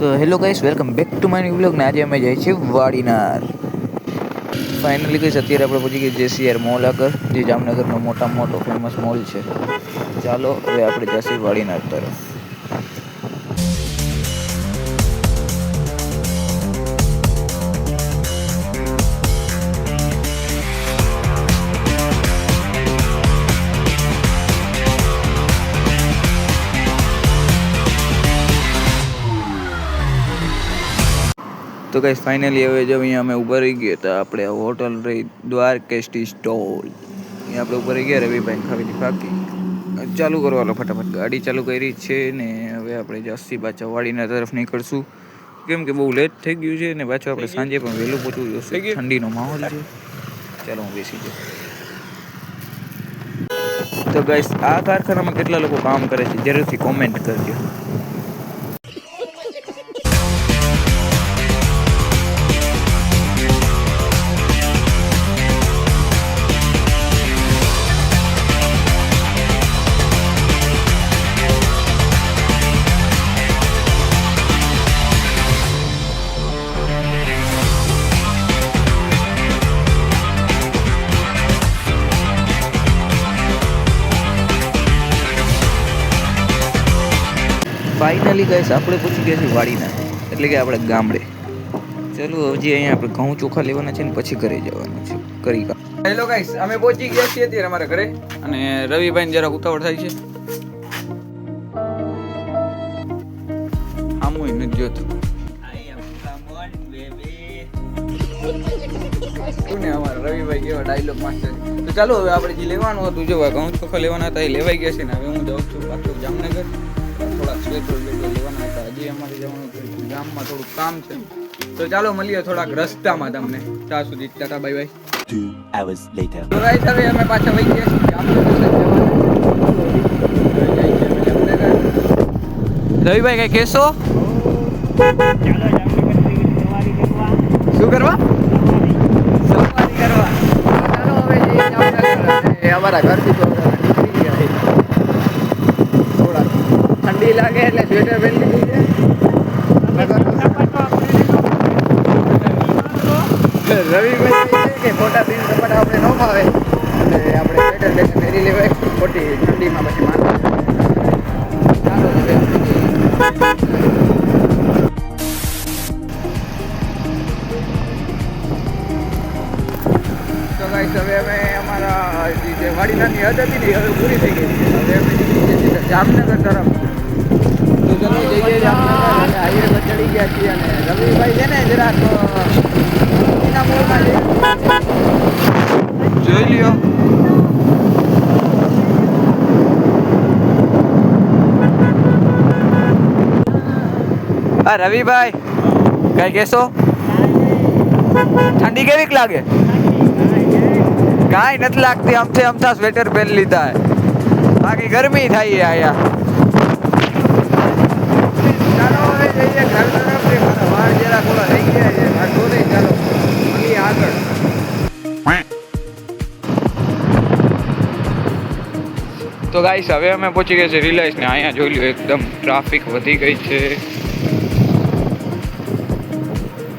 તો hello guys, welcome back to my blog ને આજે અમે જઈએ છીએ વાડીનાર. ફાઇનલી ગઈશ અત્યારે આપણે પહોંચી ગઈ જેસીઆર મોલ આગળ, જે જામનગરનો મોટા મોટો ફેમસ મોલ છે. ચાલો, હવે આપણે જઈએ વાડીનાર તરફ. તો ગાઈસ ફાઇનલી હવે જો અહીંયા અમે ઊભા રહી ગયા હતા આપણે હોટલ રહી દ્વારકેસ્ટી સ્ટોલ. અહીંયા આપણે ઊભા રહી ગયા રવિભાઈ ખાવીથી ફાકી ચાલુ કરવાનો ફટાફટ ગાડી ચાલુ કરી છે ને હવે આપણે જસ્સી પાછા વાડીના તરફ નીકળશું. કેમ કે બહુ લેટ થઈ ગયું છે ને પાછું આપણે સાંજે પણ વહેલું પહોંચવું જોશે. ઠંડીનો માહોલ છે. ચાલો હું બેસી જાઉં. તો ગાઈસ આ કારખાનામાં કેટલા લોકો કામ કરે છે? જરૂરથી કોમેન્ટ કરજો. ફાઇનલી ગાઈસ આપણે પૂછી ગયા છીએ વાડીના, એટલે કે આપણે ગામડે. ચાલો, હજી અહીંયા આપણે ઘઉં ચોખા લેવાના છે ને પછી ઘરે જવાનું છે. કરી કા હેલો ગાઈસ અમે પહોંચી ગયા છીએ અત્યારે અમારા ઘરે. અને રવિભાઈ જરા ઉતાવળ થાય છે. આમુય નથી જોતું. રવિભાઈ કેવા ડાયલોગ માસ્ટર તો ચાલો, હવે આપણે જે લેવાનું હતું, જો ઘઉં ચોખા લેવાના હતા, એ લેવાઈ ગયા છે ને, હવે હું જાઉં છું પાછું જામનગર. થોડાક સ્વેટર બેટર લેવાના હતા. હજી અમારે જવાનું ગામમાં થોડુંક કામ છે. તો ચાલો મળીએ થોડાક રસ્તામાં તમને. ત્યાં સુધી tata bye bye. Two hours later. તો ગાઈસ હવે અમે પાછા વહી ગયા છીએ. જામનગર રવિભાઈ કઈ કહેશો? શું કરવા? સવારી કરવા. ચાલો હવે અમારા ઘરથી તો હવે નીકળી ગયા છીએ. થોડા ઠંડી લાગે એટલે સ્વેટર પહેરી લીધું છે. કે ખોટા પીને સપાટા આપણે ન ફાવે. એટલે આપણે સ્વેટર બેટર પહેરી લેવાય. ખોટી ઠંડીમાં પછી માનવા ગાઈસ હવે અમે અમારા જે વાડીનાની હદ હતી ને હવે પૂરી થઈ ગઈ છે. હવે જામનગર તરફ. ચડી ગયા રવિભાઈ છે ને જરાક હા રવિભાઈ, કઈ કહેશો? ઠંડી કેવીક લાગે? કાંઈ નથી લાગતી અમથે અમથા સ્વેટર પહેરી લીધા બાકી ગરમી થાય આયા તો ગાઈસ હવે અમે પહોંચી ગયા છે રિલાયન્સ ને. અહીંયા જોઈ લ્યો એકદમ ટ્રાફિક વધી ગઈ છે.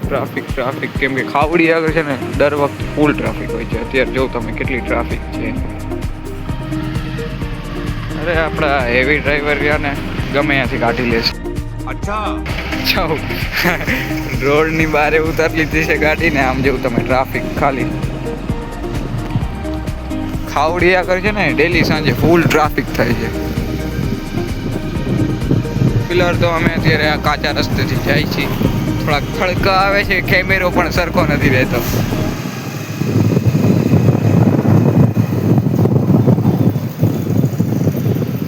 ટ્રાફિક ટ્રાફિક કેમ કે ખાવડી આગળ છે ને દર વખત ફૂલ ટ્રાફિક હોય છે. અત્યારે જો તમે કેટલી ટ્રાફિક છે. અરે આપણા હેવી ડ્રાઈવર રહ્યા ને ગમે ત્યાંથી કાઢી લેશે જાઓ. રોડની બારે ઉતારી લીધી છે ગાડીને આમ જેવું તમે ટ્રાફિક ખાલી. ખાવડી કરે છે ને ડેલી સાંજે ફૂલ ટ્રાફિક થાય છે. પિલર તો અમે અત્યારે આ કાચા રસ્તેથી જાય છીએ. થોડાક ખડકા આવે છે કેમેરો પણ સરખો નથી રહેતો.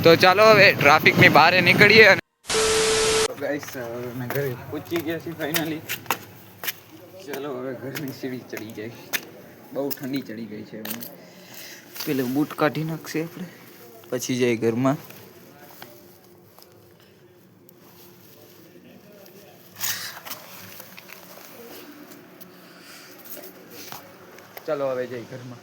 તો ચાલો હવે ટ્રાફિકની બહાર નીકળીએ અને ગાઈસ અમે ગયા છીએ ફાઇનલી ચાલો હવે ઘરની સીડી ચડી જાય. બહુ ઠંડી ચડી ગઈ છે હવે પેલે બૂટ કાઢી નાખશે આપણે. પછી જાય ઘરમાં. ચાલો હવે જઈ ઘરમાં.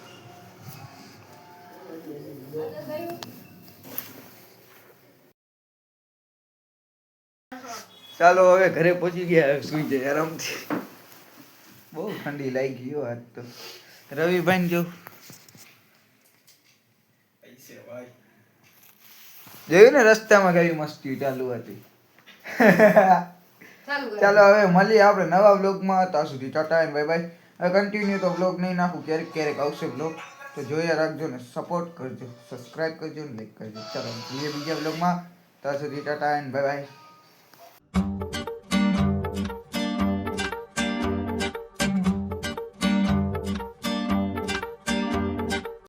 ચાલો હવે ઘરે પહોંચી ગયા, સુઈ જાય આરામથી. બહુ ઠંડી લાગી ગયો આજ તો. રવિભાઈ જો જોયું ને રસ્તામાં કેવી મસ્તી ચાલુ હતી? ચાલો હવે મળીએ આપણે નવા બ્લોગમાં ત્યાં સુધી ટાટા એન્ડ બાય બાય. હવે કન્ટિન્યુ તો બ્લોગ નહીં નાખું ક્યારેક ક્યારેક આવશે બ્લોગ તો જોયા રાખજો ને સપોર્ટ કરજો સબસ્ક્રાઇબ કરજો ને લાઈક કરજો. ચાલો મળીએ બીજા બ્લોગમાં ત્યાં સુધી ટાટા એન્ડ બાય બાય.